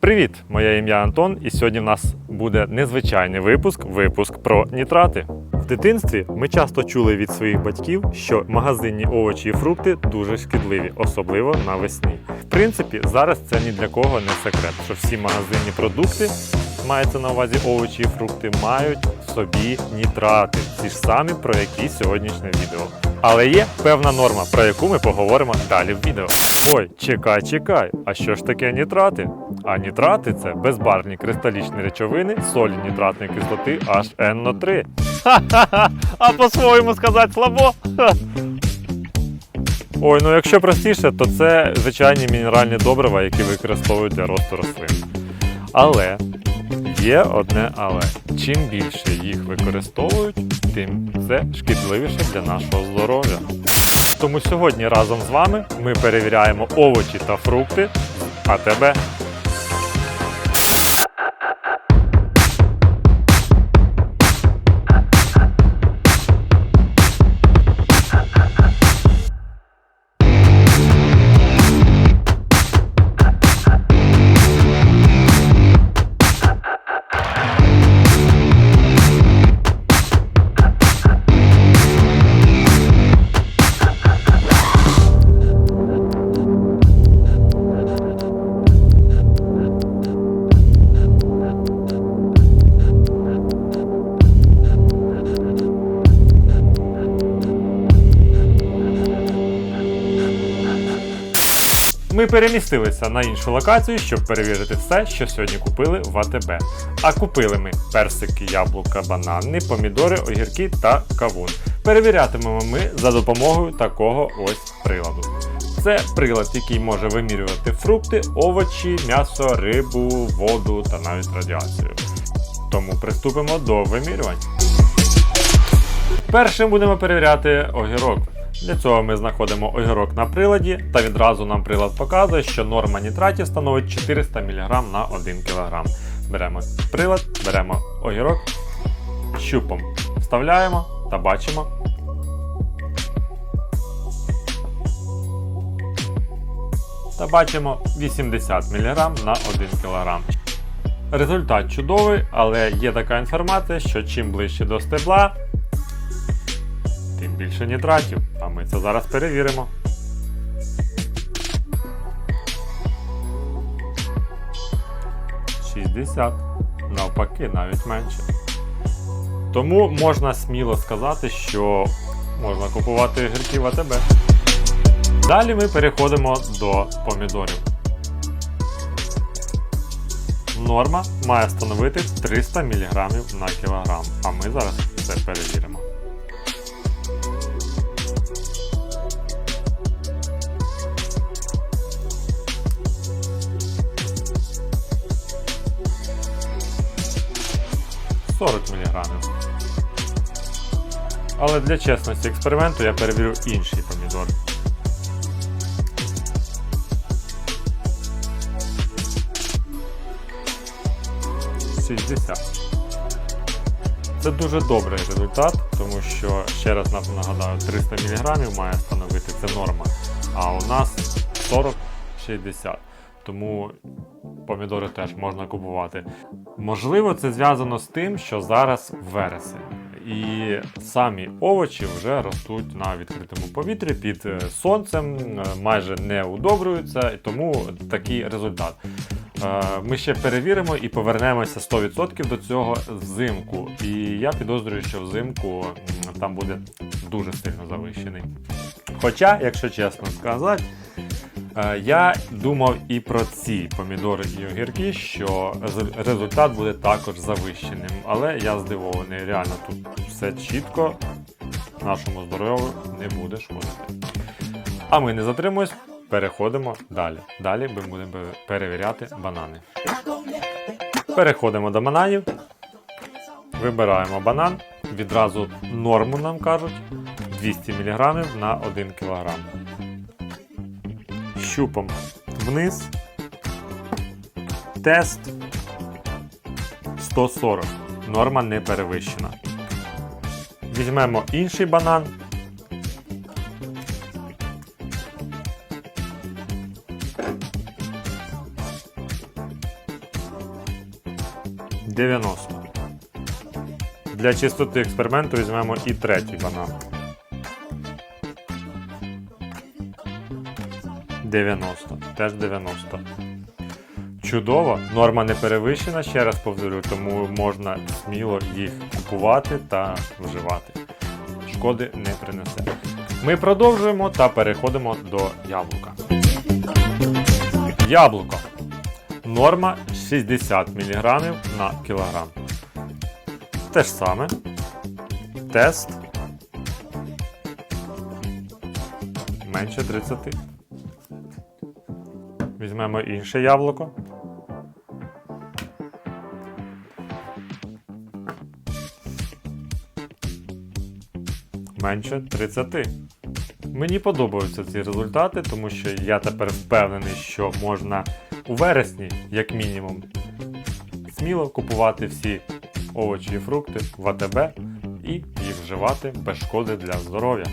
Привіт! Моє ім'я Антон, і сьогодні в нас буде незвичайний випуск випуск про нітрати. В дитинстві ми часто чули від своїх батьків, що магазинні овочі і фрукти дуже шкідливі, особливо навесні. В принципі, зараз це ні для кого не секрет, що всі магазинні продукти, мається на увазі овочі і фрукти, мають собі нітрати, ті ж самі, про які сьогоднішнє відео. Але є певна норма, про яку ми поговоримо далі в відео. Ой, чекай, чекай, а що ж таке нітрати? А нітрати це безбарвні кристалічні речовини солі нітратної кислоти HNO3. Ха-ха-ха! А по-своєму сказати слабо. Ой, ну якщо простіше, то це звичайні мінеральні добрива, які використовують для росту рослин. Але є одне але. Чим більше їх використовують, тим це шкідливіше для нашого здоров'я. Тому сьогодні разом з вами ми перевіряємо овочі та фрукти з АТБ. Ми перемістилися на іншу локацію, щоб перевірити все, що сьогодні купили в АТБ. А купили ми персики, яблука, банани, помідори, огірки та кавун. Перевірятимемо ми за допомогою такого ось приладу. Це прилад, який може вимірювати фрукти, овочі, м'ясо, рибу, воду та навіть радіацію. Тому приступимо до вимірювань. Першим будемо перевіряти огірок. Для цього ми знаходимо огірок на приладі, та відразу нам прилад показує, що норма нітратів становить 400 мг на 1 кг. Беремо прилад, беремо огірок, щупом вставляємо та бачимо. Та бачимо 80 мг на 1 кг. Результат чудовий, але є така інформація, що чим ближче до стебла, тим більше нітратів. А ми це зараз перевіримо. Шістдесят. Навпаки, навіть менше. Тому можна сміло сказати, що можна купувати гірки в АТБ. Далі ми переходимо до помідорів. Норма має становити 300 мг на кілограм, а ми зараз це перевіримо. – 40 мг. Але для чесності експерименту я перевірю інший помідор. Це дуже добрий результат, тому що, ще раз нагадаю, 300 мг має становити це норма, а у нас 40-60. Тому помідори теж можна купувати. Можливо, це зв'язано з тим, що зараз вересень. І самі овочі вже ростуть на відкритому повітрі під е, сонцем, е, майже не удобрюються, тому такий результат. Е, Ми ще перевіримо і повернемося 100% до цього взимку. І я підозрюю, що взимку там буде дуже сильно завищений. Хоча, якщо чесно сказати, я думав і про ці помідори і огірки, що результат буде також завищеним. Але я здивований, реально тут все чітко, нашому здоров'ю не буде шкодити. А ми не затримуємось, переходимо далі. Далі ми будемо перевіряти банани. Переходимо до бананів. Вибираємо банан. Відразу норму нам кажуть 200 мг на 1 кг. Щупом вниз. Тест 140. Норма не перевищена. Візьмемо інший банан. 90. Для чистоти експерименту візьмемо і третій банан. 90. Теж 90. Чудово. Норма не перевищена, ще раз повторю, тому можна сміло їх купувати та вживати. Шкоди не принесе. Ми продовжуємо та переходимо до яблука. Яблуко. Норма 60 мг на кілограм. Те ж саме. Тест. Менше 30. Візьмемо інше яблуко. Менше 30. Мені подобаються ці результати, тому що я тепер впевнений, що можна у вересні, як мінімум, сміло купувати всі овочі і фрукти в АТБ і їх вживати без шкоди для здоров'я.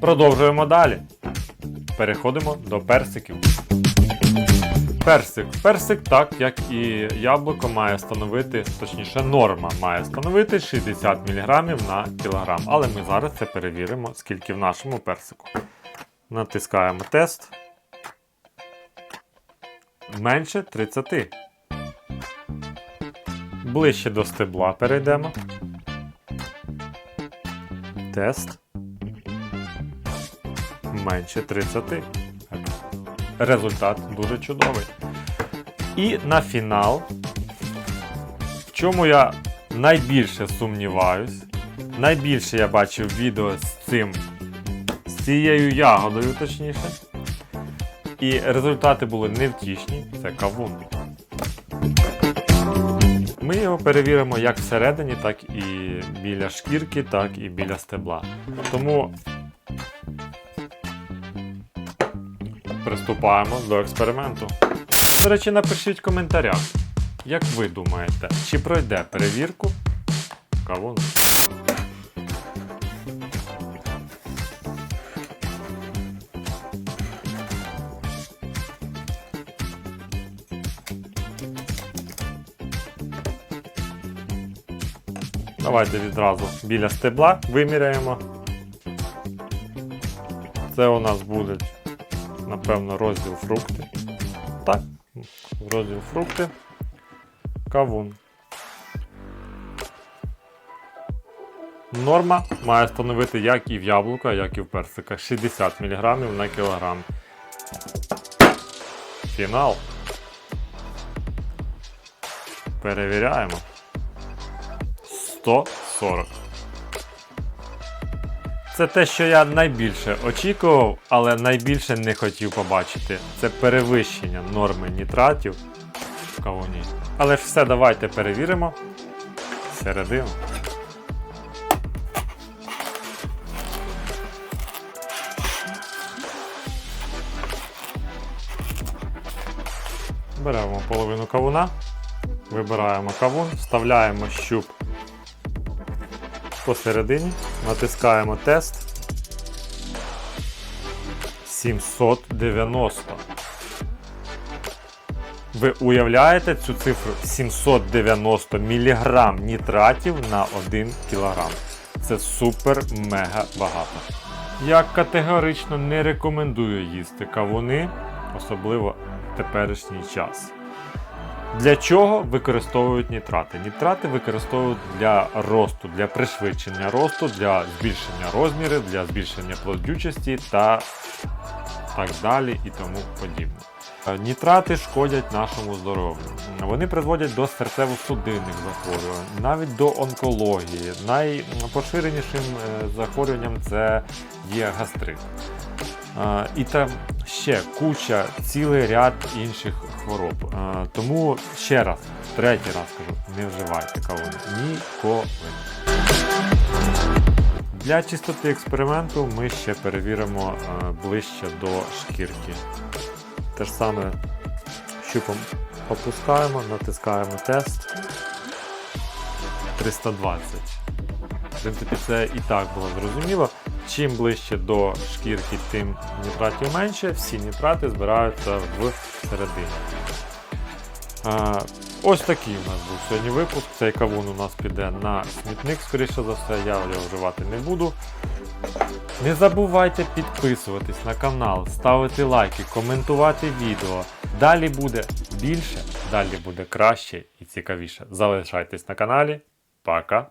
Продовжуємо далі. Переходимо до персиків. Персик. Персик, так як і яблуко, має становити, точніше, норма має становити 60 мг на кілограм. Але ми зараз це перевіримо, скільки в нашому персику. Натискаємо тест. Менше 30. Ближче до стебла перейдемо. Тест. Менше 30. Результат дуже чудовий. І на фінал, в чому я найбільше сумніваюсь, найбільше я бачив відео з цим, з цією ягодою, точніше. І результати були невтішні, це кавун. Ми його перевіримо як всередині, так і біля шкірки, так і біля стебла. Тому приступаємо до експерименту. До речі, напишіть в коментарях, як ви думаєте, чи пройде перевірку кавун. Давайте відразу біля стебла виміряємо. Це у нас буде, напевно, розділ фрукти. Так, розділ фрукти. Кавун. Норма має становити як і в яблука, як і в персика. 60 мг на кілограм. Фінал. Перевіряємо. 140. Це те, що я найбільше очікував, але найбільше не хотів побачити. Це перевищення норми нітратів в кавуні. Але ж все давайте перевіримо. Середину. Беремо половину кавуна, вибираємо кавун, вставляємо щуп посередині, натискаємо тест. 790. Ви уявляєте цю цифру 790 мг нітратів на 1 кг. Це супер мега багато. Я категорично не рекомендую їсти кавуни, особливо в теперішній час. Для чого використовують нітрати? Нітрати використовують для росту, для пришвидшення росту, для збільшення розмірів, для збільшення плодючості та так далі і тому подібне. Е, Нітрати шкодять нашому здоров'ю. Вони призводять до серцево-судинних захворювань, навіть до онкології. Найпоширенішим е, захворюванням це є гастрит. І там ще куча, цілий ряд інших хвороб. Тому ще раз, третій раз кажу, не вживайте кавуни. Ніколи. Для чистоти експерименту ми ще перевіримо ближче до шкірки. Те ж саме щупом опускаємо, натискаємо тест 320. В принципі, це і так було зрозуміло. Чим ближче до шкірки, тим нітратів менше, всі нітрати збираються в середині. Ось такий у нас був сьогодні випуск. Цей кавун у нас піде на смітник, скоріше за все, я його вживати не буду. Не забувайте підписуватись на канал, ставити лайки, коментувати відео. Далі буде більше, далі буде краще і цікавіше. Залишайтесь на каналі. Пока!